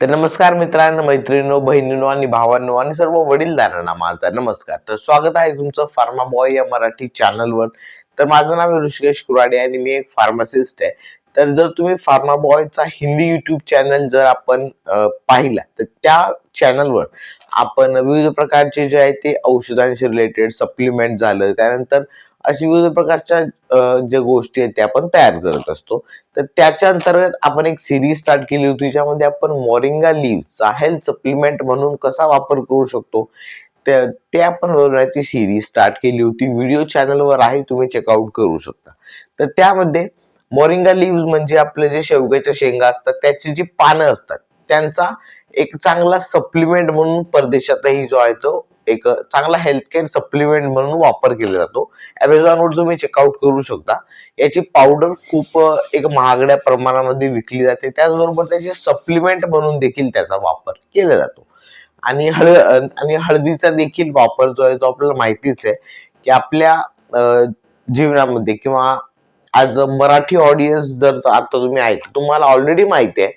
तर नमस्कार मित्रांनो मैत्रिणींनो बहिणींनो आणि भावांनो आणि सर्व वडीलधारांना माझा नमस्कार. तर स्वागत आहे तुमचं फार्मा बॉय या मराठी चॅनलवर तर माझं नाव आहे ऋषिकेश कुराडे आणि मी एक फार्मासिस्ट आहे. तर जर तुम्ही फार्मा बॉयचा हिंदी युट्यूब चॅनल जर आपण पाहिला तर त्या चॅनलवर आपण विविध प्रकारचे जे आहे ते औषधांशी रिलेटेड सप्लिमेंट झालं त्यानंतर अशी विविध प्रकारच्या ज्या गोष्टी आहेत त्या आपण तयार करत असतो. तर त्याच्या अंतर्गत आपण एक सिरीज स्टार्ट केली होती ज्यामध्ये आपण मोरिंगा लिव्ह साहेल सप्लिमेंट म्हणून कसा वापर करू शकतो ते ते आपण बनवण्याची सिरीज स्टार्ट केली होती. व्हिडिओ चॅनलवर आहे तुम्ही चेकआउट करू शकता. तर त्यामध्ये मोरिंगा लिव्ह म्हणजे आपले जे शेवग्याच्या शेंगा असतात त्याची जी पानं असतात त्यांचा एक चांगला सप्लिमेंट म्हणून परदेशातही जो आहे तो एक चांगला हेल्थ केअर सप्लिमेंट म्हणून वापर केला जातो. अमेझॉनवर तुम्ही चेकआउट करू शकता. याची पावडर खूप एक महागड्या प्रमाणामध्ये विकली जाते. त्याचबरोबर त्याचे सप्लिमेंट म्हणून देखील त्याचा वापर केला जातो. आणि हळ आणि हळदीचा देखील वापर जो आहे तो आपल्याला माहितीच आहे की आपल्या जीवनामध्ये किंवा आज मराठी ऑडियन्स जर आता तुम्ही ऐक तुम्हाला ऑलरेडी माहिती आहे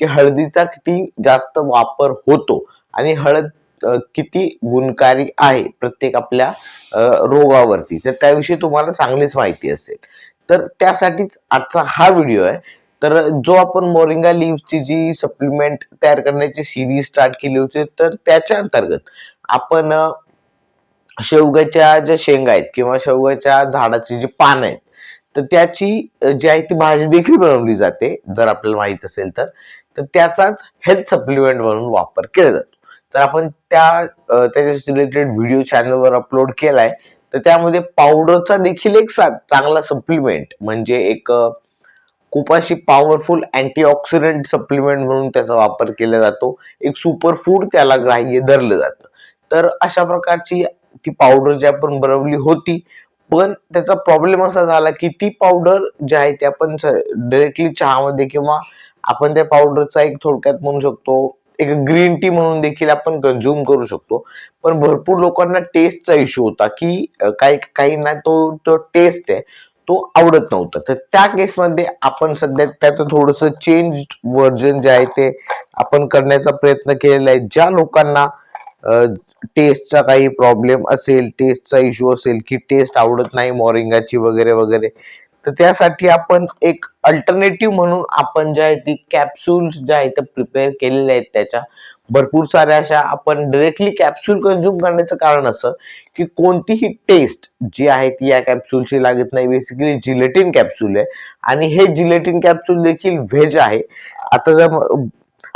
की हळदीचा किती जास्त वापर होतो आणि हळद किती गुणकारी आहे प्रत्येक आपल्या रोगावरती. तर त्याविषयी तुम्हाला चांगलीच माहिती असेल. तर त्यासाठीच आजचा हा व्हिडिओ आहे. तर जो आपण मोरिंगा लिव्हची जी सप्लिमेंट तयार करण्याची सिरीज स्टार्ट केली होती तर त्याच्या अंतर्गत आपण शेवग्याच्या ज्या शेंगा आहेत किंवा शेवग्याच्या झाडाची जी पानं आहेत तर त्याची जी आहे ती भाजी देखील बनवली जाते जर आपल्याला माहीत असेल तर. तर त्याचाच हेल्थ सप्लिमेंट म्हणून वापर केला जातो. तर आपण त्या त्याच्याशी त्याच्या रिलेटेड व्हिडिओ चॅनलवर अपलोड केलाय तर त्यामध्ये पावडरचा देखील एक सा- चांगला सप्लिमेंट म्हणजे एक अ, खूप अशी पॉवरफुल अँटीऑक्सिडंट सप्लिमेंट म्हणून त्याचा वापर केला जातो. एक सुपर फूड त्याला ग्राह्य धरलं जातं. तर अशा प्रकारची ती पावडर जी आपण बनवली होती पण त्याचा प्रॉब्लेम असा झाला की ती पावडर जी आहे ती आपण डायरेक्टली चहामध्ये किंवा आपण त्या पावडरचा एक थोडक्यात म्हणू शकतो एक ग्रीन टी म्हणून देखील आपण कन्झ्युम करू शकतो. पण भरपूर लोकांना टेस्टचा इश्यू होता की काही काहींना तो तो टेस्ट आहे तो आवडत नव्हता. तर त्या केसमध्ये आपण सध्या त्याचं थोडस चेंज व्हर्जन जे आहे ते आपण करण्याचा प्रयत्न केलेला आहे. ज्या लोकांना टेस्टचा काही प्रॉब्लेम असेल टेस्टचा इश्यू असेल की टेस्ट आवडत नाही मॉरिंगाची वगैरे वगैरे तर त्यासाठी आपण एक अल्टरनेटिव्ह म्हणून आपण ज्या आहेत ती कॅप्सूल्स ज्या आहेत त्या प्रिपेअर केलेल्या आहेत त्याच्या. भरपूर साऱ्या अशा आपण डिरेक्टली कॅप्सूल कन्झ्युम करण्याचं कारण असं की कोणतीही टेस्ट जी आहे ती या कॅप्सूलची लागत नाही. बेसिकली जिलेटिन कॅप्सूल आहे. आणि हे जिलेटिन कॅप्सूल देखील व्हेज आहे. आता जर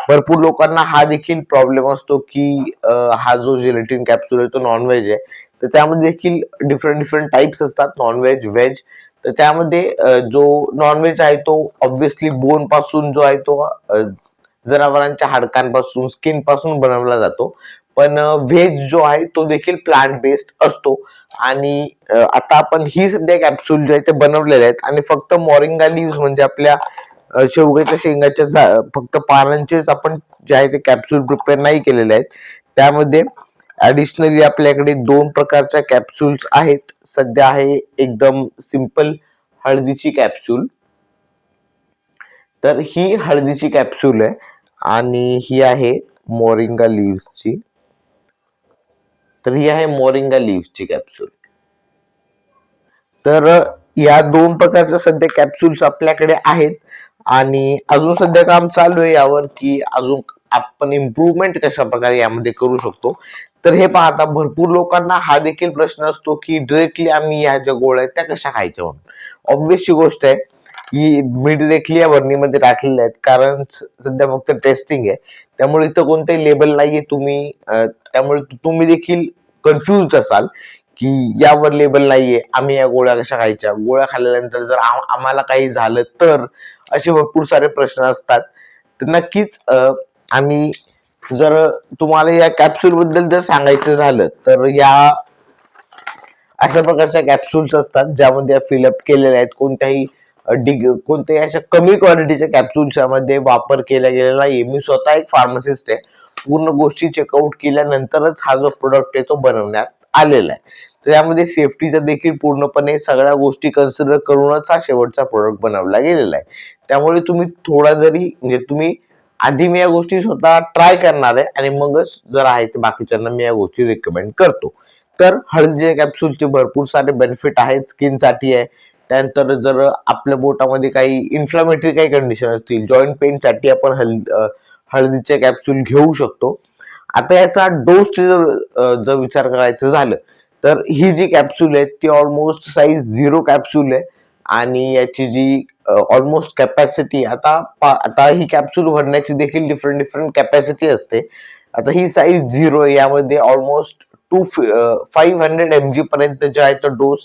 भरपूर लोकांना हा देखील प्रॉब्लेम असतो की हा जो जिलेटिन कॅप्सूल आहे तो नॉनव्हेज आहे. तर त्यामध्ये देखील डिफरंट डिफरंट टाइप्स असतात. नॉनव्हेज व्हेज तर त्यामध्ये जो नॉनव्हेज आहे तो ऑब्विसली बोनपासून जो आहे तो जनावरांच्या हाडकांपासून स्किनपासून बनवला जातो. पण व्हेज जो आहे तो देखील प्लांट बेस्ड असतो. आणि आता आपण ही सध्या कॅप्सूल जे आहे ते बनवलेले आहेत. आणि फक्त मॉरिंगा लिव्ह म्हणजे आपल्या शेवग्याच्या शेंगाच्या झा- फक्त पानांचेच आपण जे आहे ते कॅप्सूल प्रिपेअर नाही केलेले आहेत. त्यामध्ये ऍडिशनली आपल्याकडे दोन प्रकारच्या कॅप्सूल्स आहेत. सध्या आहे एकदम सिंपल हळदीची कॅप्सूल तर ही हळदीची कॅप्सूल आहे आणि ही आहे मोरिंगा लीव्हची तर ही आहे मोरिंगा लीव्हची कॅप्सूल तर या दोन प्रकारच्या सध्या कॅप्सूल्स आपल्याकडे आहेत आणि अजून सध्या काम चालू आहे यावर की अजून आपण इम्प्रूव्हमेंट कशा प्रकारे यामध्ये करू शकतो. तर हे पाहता भरपूर लोकांना हा देखील प्रश्न असतो की डिरेक्टली आम्ही ह्या ज्या गोळ्या आहेत त्या कशा खायच्या म्हणून. ऑब्विसची गोष्ट आहे की मी डिरेक्टली या वर्णीमध्ये टाकलेल्या आहेत कारण स- सध्या फक्त टेस्टिंग आहे. त्यामुळे इथं कोणतंही लेबल नाहीये तुम्ही त्यामुळे तुम्ही देखील कन्फ्युज असाल की यावर लेबल नाहीये. आम्ही या गोळ्या कशा खायच्या? गोळ्या खाल्ल्यानंतर जर आम्हाला काही झालं तर असे भरपूर सारे प्रश्न असतात. तर नक्कीच आम्ही जर तुम्हाला या कॅप्सूल बद्दल जर सांगायचं झालं तर या अशा प्रकारच्या कॅप्सूल्स असतात ज्यामध्ये फिलअप केलेल्या आहेत. कोणत्याही डिग कोणत्याही अशा कमी क्वालिटीच्या कॅप्सूल्स यामध्ये वापर केला गेलेला नाही मी स्वतः एक फार्मासिस्ट आहे. पूर्ण गोष्टी चेकआउट केल्यानंतरच हा जो प्रोडक्ट आहे तो बनवण्यात आलेला आहे. तर यामध्ये सेफ्टीचा देखील पूर्णपणे सगळ्या गोष्टी कन्सिडर करूनच हा शेवटचा प्रोडक्ट बनवला गेलेला आहे. त्यामुळे तुम्ही थोडा जरी म्हणजे तुम्ही आधी मी या गोष्टी स्वतः ट्राय करणार आहे आणि मगच जर आहे ते बाकीच्यांना मी या गोष्टी रिकमेंड करतो. तर हळदीच्या कॅप्सूलचे भरपूर सारे बेनिफिट आहेत स्किनसाठी आहे. त्यानंतर जर आपल्या बोटामध्ये काही इन्फ्लामेटरी काही कंडिशन असतील जॉईंट पेनसाठी आपण हळद हळदीचे कॅप्सूल घेऊ शकतो. आता याचा डोस जर जर विचार करायचं झालं तर ही जी कॅप्सूल आहे ती ऑलमोस्ट साईज झिरो कॅप्सूल आहे. आणि याची जी ऑलमोस्ट कॅपॅसिटी आता पा- आता ही कॅप्सूल भरण्याची देखील डिफरंट डिफरंट कॅपॅसिटी असते. आता ही साईज झिरो यामध्ये almost two five hundred M G पर्यंत जे आहे तो डोस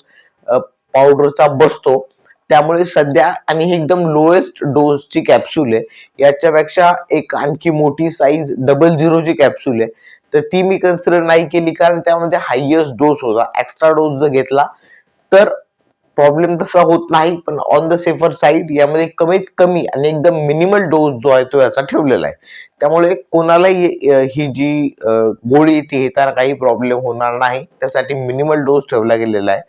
पावडरचा बसतो. त्यामुळे सध्या आणि ही एकदम लोएस्ट डोसची कॅप्सूल आहे. याच्यापेक्षा एक आणखी मोठी साईज डबल झिरोची कॅप्सूल आहे. तर ती मी कन्सिडर नाही केली कारण त्यामध्ये हायएस्ट डोस होता. एक्स्ट्रा डोस जर घेतला तर प्रॉब्लेम तसा होत नाही पण ऑन द सेफर साईड यामध्ये कमीत कमी आणि एकदम मिनिमल डोस जो आहे तो याचा ठेवलेला आहे. त्यामुळे कोणालाही ही जी गोळी ती घेताना काही प्रॉब्लेम होणार नाही. त्यासाठी मिनिमल डोस ठेवला गेलेला आहे.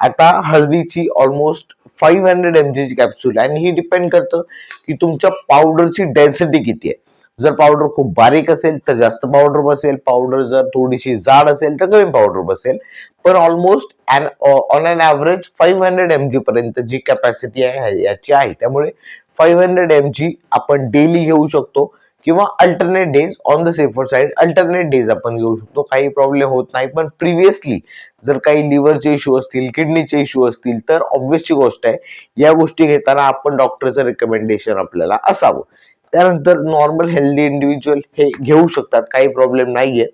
आता हळदीची ऑलमोस्ट फाईव्ह हंड्रेड एम जीची कॅप्सूल आहे. आणि ही डिपेंड करतं की तुमच्या पावडरची डेन्सिटी किती आहे. जर पावडर खूप बारीक असेल तर जास्त पावडर बसेल. पावडर जर थोडीशी जाड असेल तर कमी पावडर बसेल. पण almost on an average five hundred M G पर्यंत जी कॅपॅसिटी आहे याची आहे. त्यामुळे फाईव्ह हंड्रेड एम जी आपण डेली घेऊ शकतो किंवा alternate days on the safer side alternate days आपण घेऊ शकतो. काही प्रॉब्लेम होत नाही. पण प्रिव्हियसली जर काही लिव्हरचे इश्यू असतील किडनीचे इश्यू असतील तर ऑब्व्हियसची गोष्ट आहे या गोष्टी घेताना आपण डॉक्टरचं रिकमेंडेशन आपल्याला असावं. त्यानंतर नॉर्मल हेल्दी इंडिव्हिज्युअल हे घेऊ शकतात काही प्रॉब्लेम नाहीये.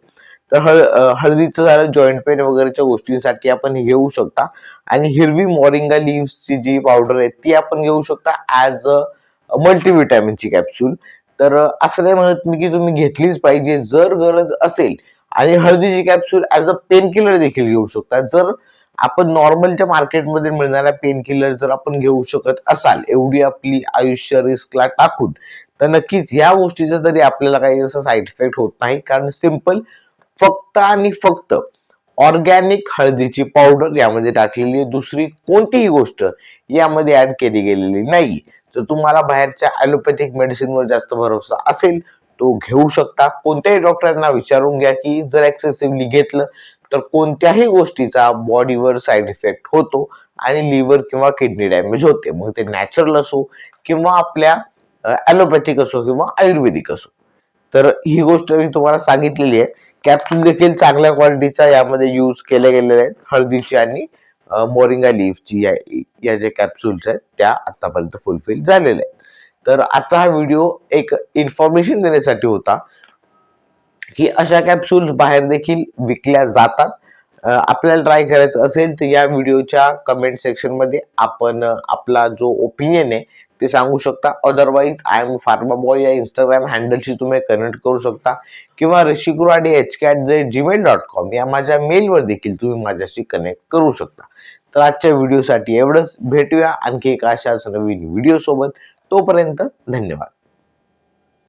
तर हळ हळदीचं झालं जॉईंट पेन वगैरेच्या गोष्टींसाठी आपण हे घेऊ शकता. आणि हिरवी मॉरिंगा ची जी पावडर आहे ती आपण घेऊ शकता ॲज अ मल्टीविटॅमिनची कॅप्सूल तर असं नाही म्हणत मी की तुम्ही घेतलीच पाहिजे. जर गरज असेल आणि हळदीची capsule as a pain killer देखील घेऊ शकता. जर आपण नॉर्मलच्या मार्केटमध्ये मिळणाऱ्या पेन किलर जर आपण घेऊ शकत असाल एवढी आपली आयुष्य रिस्कला टाकून तर नक्कीच या गोष्टीचा तरी आपल्याला काही असं साईड इफेक्ट होत नाही. कारण सिंपल फक्त आणि फक्त ऑर्गॅनिक हळदीची पावडर यामध्ये टाकलेली आहे. दुसरी कोणतीही गोष्ट यामध्ये ऍड केली गेलेली नाही. जर तुम्हाला बाहेरच्या ॲलोपॅथिक मेडिसिनवर जास्त भरोसा असेल तो घेऊ शकता. कोणत्याही डॉक्टरांना विचारून घ्या की जर एक्सेसिव्हली घेतलं तर कोणत्याही गोष्टीचा बॉडीवर साईड इफेक्ट होतो आणि लिव्हर किंवा किडनी डॅमेज होते. मग ते नॅचरल असो किंवा आपल्या ॲलोपॅथिक असो किंवा आयुर्वेदिक असो. तर ही गोष्ट मी तुम्हाला सांगितलेली आहे. कॅप्सूल देखील चांगल्या क्वालिटीचा यामध्ये यूज केल्या गेलेल्या आहेत. हळदीची आणि मोरिंगा लीफची या या ज्या कॅप्सूल्स आहेत त्या आतापर्यंत फुलफिल झालेल्या आहेत. तर आजचा हा व्हिडिओ एक इन्फॉर्मेशन देण्यासाठी होता. की अशा कॅप्सूल्स बाहेर देखील विकल्या जातात. आपल्याला ट्राय करायचं असेल तर या व्हिडिओच्या कमेंट सेक्शनमध्ये आपण आपला जो ओपिनियन आहे ते सांगू शकता. Otherwise I M pharma boy या इंस्टाग्राम हँडलशी तुम्ही कनेक्ट करू शकता. किंवा ऋषिकुराडी H K at the Gmail dot com या माझ्या मेलवर देखील तुम्ही माझ्याशी कनेक्ट करू शकता. तर आजच्या व्हिडिओसाठी एवढंच. भेटूया आणखी एका अशाच नवीन व्हिडिओसोबत तोपर्यंत धन्यवाद.